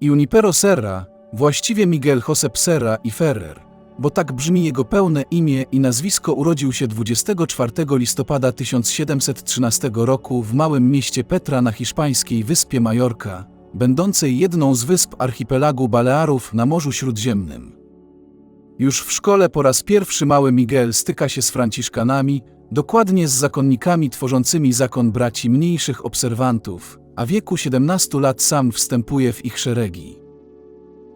Junipero Serra, właściwie Miguel Josep Serra i Ferrer, bo tak brzmi jego pełne imię i nazwisko urodził się 24 listopada 1713 roku w małym mieście Petra na hiszpańskiej wyspie Majorka, będącej jedną z wysp archipelagu Balearów na Morzu Śródziemnym. Już w szkole po raz pierwszy mały Miguel styka się z franciszkanami, dokładnie z zakonnikami tworzącymi zakon braci mniejszych obserwantów, a wieku 17 lat sam wstępuje w ich szeregi.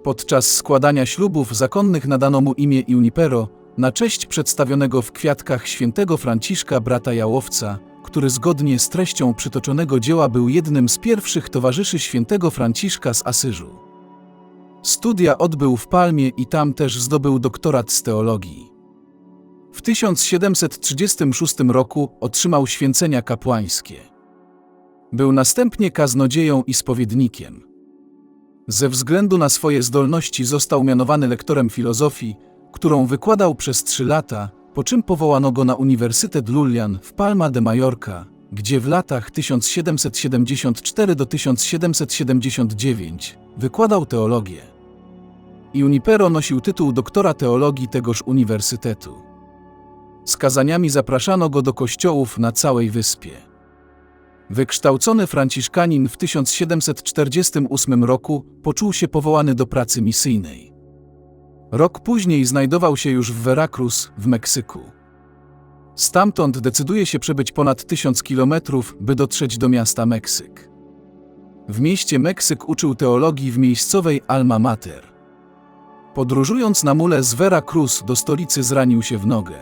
Podczas składania ślubów zakonnych nadano mu imię Junipero na cześć przedstawionego w kwiatkach świętego Franciszka brata Jałowca, który zgodnie z treścią przytoczonego dzieła był jednym z pierwszych towarzyszy świętego Franciszka z Asyżu. Studia odbył w Palmie i tam też zdobył doktorat z teologii. W 1736 roku otrzymał święcenia kapłańskie. Był następnie kaznodzieją i spowiednikiem. Ze względu na swoje zdolności został mianowany lektorem filozofii, którą wykładał przez trzy lata, po czym powołano go na Uniwersytet Lullian w Palma de Mallorca, gdzie w latach 1774 do 1779 wykładał teologię. Junipero nosił tytuł doktora teologii tegoż uniwersytetu. Z kazaniami zapraszano go do kościołów na całej wyspie. Wykształcony franciszkanin w 1748 roku poczuł się powołany do pracy misyjnej. Rok później znajdował się już w Veracruz w Meksyku. Stamtąd decyduje się przebyć ponad tysiąc kilometrów, by dotrzeć do miasta Meksyk. W mieście Meksyk uczył teologii w miejscowej Alma Mater. Podróżując na mule z Veracruz do stolicy zranił się w nogę.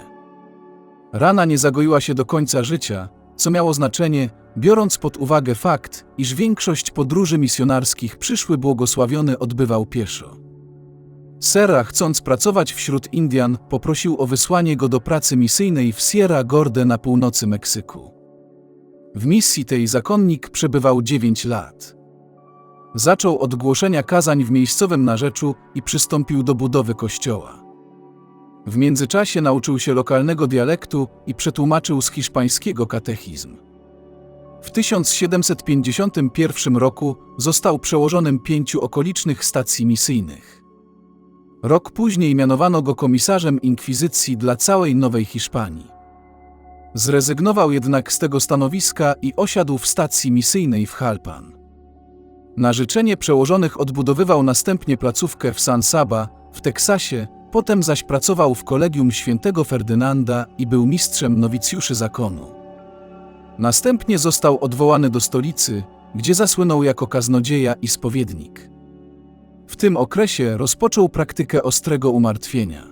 Rana nie zagoiła się do końca życia, co miało znaczenie, biorąc pod uwagę fakt, iż większość podróży misjonarskich przyszły błogosławiony odbywał pieszo. Serra, chcąc pracować wśród Indian, poprosił o wysłanie go do pracy misyjnej w Sierra Gorda na północy Meksyku. W misji tej zakonnik przebywał 9 lat. Zaczął od głoszenia kazań w miejscowym narzeczu i przystąpił do budowy kościoła. W międzyczasie nauczył się lokalnego dialektu i przetłumaczył z hiszpańskiego katechizm. W 1751 roku został przełożonym pięciu okolicznych stacji misyjnych. Rok później mianowano go komisarzem inkwizycji dla całej Nowej Hiszpanii. Zrezygnował jednak z tego stanowiska i osiadł w stacji misyjnej w Halpan. Na życzenie przełożonych odbudowywał następnie placówkę w San Saba, w Teksasie, potem zaś pracował w kolegium świętego Ferdynanda i był mistrzem nowicjuszy zakonu. Następnie został odwołany do stolicy, gdzie zasłynął jako kaznodzieja i spowiednik. W tym okresie rozpoczął praktykę ostrego umartwienia.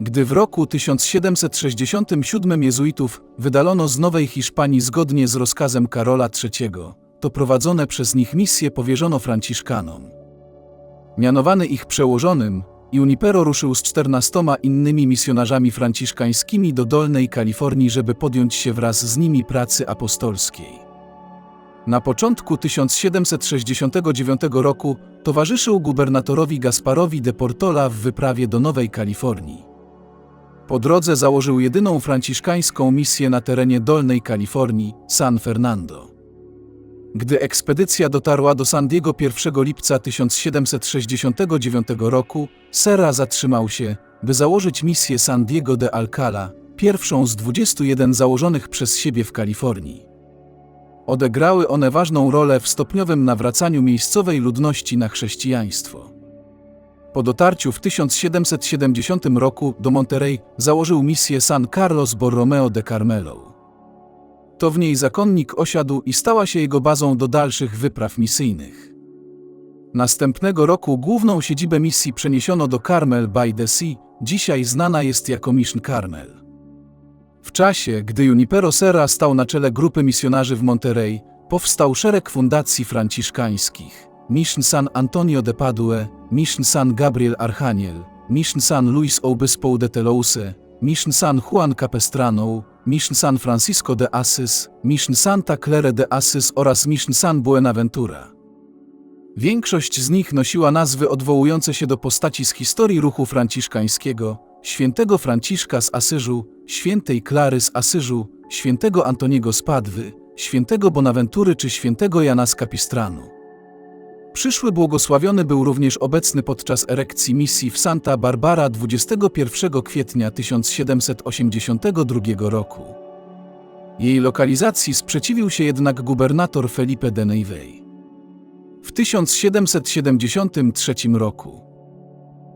Gdy w roku 1767 jezuitów wydalono z Nowej Hiszpanii zgodnie z rozkazem Karola III, to prowadzone przez nich misje powierzono Franciszkanom. Mianowany ich przełożonym, Junipero ruszył z czternastoma innymi misjonarzami franciszkańskimi do Dolnej Kalifornii, żeby podjąć się wraz z nimi pracy apostolskiej. Na początku 1769 roku towarzyszył gubernatorowi Gasparowi de Portola w wyprawie do Nowej Kalifornii. Po drodze założył jedyną franciszkańską misję na terenie Dolnej Kalifornii, San Fernando. Gdy ekspedycja dotarła do San Diego 1 lipca 1769 roku, Serra zatrzymał się, by założyć misję San Diego de Alcala, pierwszą z 21 założonych przez siebie w Kalifornii. Odegrały one ważną rolę w stopniowym nawracaniu miejscowej ludności na chrześcijaństwo. Po dotarciu w 1770 roku do Monterey założył misję San Carlos Borromeo de Carmelo. To w niej zakonnik osiadł i stała się jego bazą do dalszych wypraw misyjnych. Następnego roku główną siedzibę misji przeniesiono do Carmel by the Sea, dzisiaj znana jest jako Mission Carmel. W czasie, gdy Junipero Serra stał na czele grupy misjonarzy w Monterey, powstał szereg fundacji franciszkańskich. Mission San Antonio de Padue, Mission San Gabriel Archaniel, Mission San Luis Obispo de Telouse, Mission San Juan Capestrano, Mission San Francisco de Assis, Mission Santa Clara de Assis oraz Mission San Buenaventura. Większość z nich nosiła nazwy odwołujące się do postaci z historii ruchu franciszkańskiego, świętego Franciszka z Asyżu, świętej Klary z Asyżu, świętego Antoniego z Padwy, świętego Bonaventury czy świętego Jana z Kapistranu. Przyszły błogosławiony był również obecny podczas erekcji misji w Santa Barbara 21 kwietnia 1782 roku. Jej lokalizacji sprzeciwił się jednak gubernator Felipe de Neyvey. W 1773 roku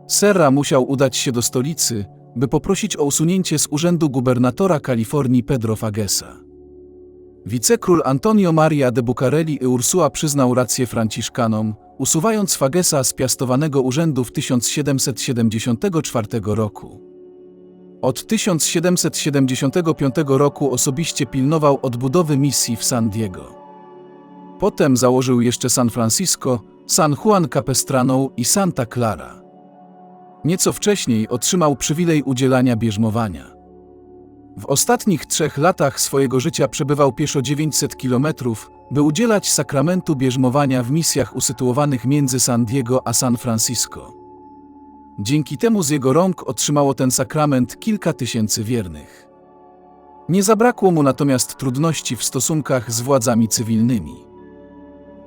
Serra musiał udać się do stolicy, by poprosić o usunięcie z urzędu gubernatora Kalifornii Pedro Fagesa. Wicekról Antonio Maria de Bucarelli i Ursua przyznał rację Franciszkanom, usuwając Fagesa z piastowanego urzędu w 1774 roku. Od 1775 roku osobiście pilnował odbudowy misji w San Diego. Potem założył jeszcze San Francisco, San Juan Capistrano i Santa Clara. Nieco wcześniej otrzymał przywilej udzielania bierzmowania. W ostatnich trzech latach swojego życia przebywał pieszo 900 kilometrów, by udzielać sakramentu bierzmowania w misjach usytuowanych między San Diego a San Francisco. Dzięki temu z jego rąk otrzymało ten sakrament kilka tysięcy wiernych. Nie zabrakło mu natomiast trudności w stosunkach z władzami cywilnymi.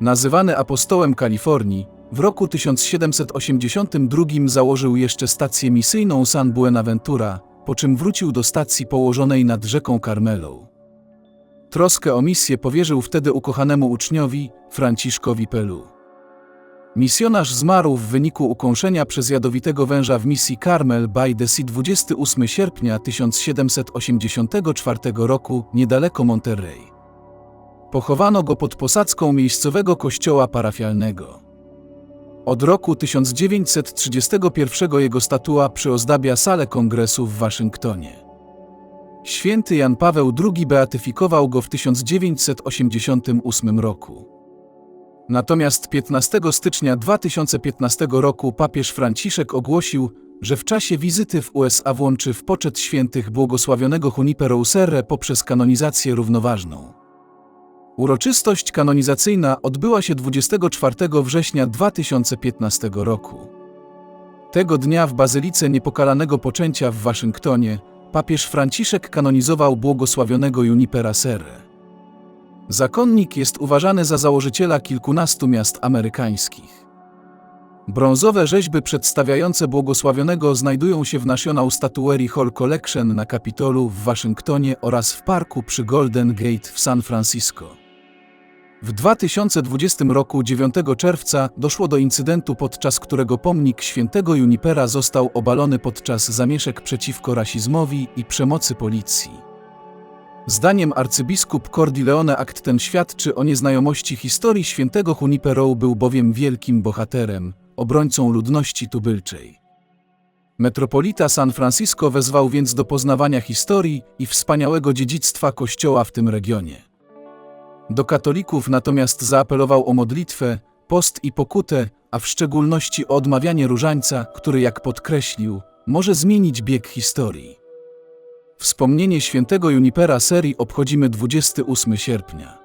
Nazywany apostołem Kalifornii, w roku 1782 założył jeszcze stację misyjną San Buenaventura, po czym wrócił do stacji położonej nad rzeką Carmelą. Troskę o misję powierzył wtedy ukochanemu uczniowi, Franciszkowi Pelu. Misjonarz zmarł w wyniku ukąszenia przez jadowitego węża w misji Carmel by Sea 28 sierpnia 1784 roku niedaleko Monterrey. Pochowano go pod posadzką miejscowego kościoła parafialnego. Od roku 1931 jego statua przyozdabia salę kongresu w Waszyngtonie. Święty Jan Paweł II beatyfikował go w 1988 roku. Natomiast 15 stycznia 2015 roku papież Franciszek ogłosił, że w czasie wizyty w USA włączy w poczet świętych błogosławionego Junipero Userre poprzez kanonizację równoważną. Uroczystość kanonizacyjna odbyła się 24 września 2015 roku. Tego dnia w Bazylice Niepokalanego Poczęcia w Waszyngtonie papież Franciszek kanonizował błogosławionego Junipera Serre. Zakonnik jest uważany za założyciela kilkunastu miast amerykańskich. Brązowe rzeźby przedstawiające błogosławionego znajdują się w National Statuary Hall Collection na Kapitolu w Waszyngtonie oraz w parku przy Golden Gate w San Francisco. W 2020 roku 9 czerwca doszło do incydentu, podczas którego pomnik świętego Junipera został obalony podczas zamieszek przeciwko rasizmowi i przemocy policji. Zdaniem arcybiskup Cordileone akt ten świadczy o nieznajomości historii świętego Junipero był bowiem wielkim bohaterem, obrońcą ludności tubylczej. Metropolita San Francisco wezwał więc do poznawania historii i wspaniałego dziedzictwa Kościoła w tym regionie. Do katolików natomiast zaapelował o modlitwę, post i pokutę, a w szczególności o odmawianie różańca, który, jak podkreślił, może zmienić bieg historii. Wspomnienie świętego Junipera serii obchodzimy 28 sierpnia.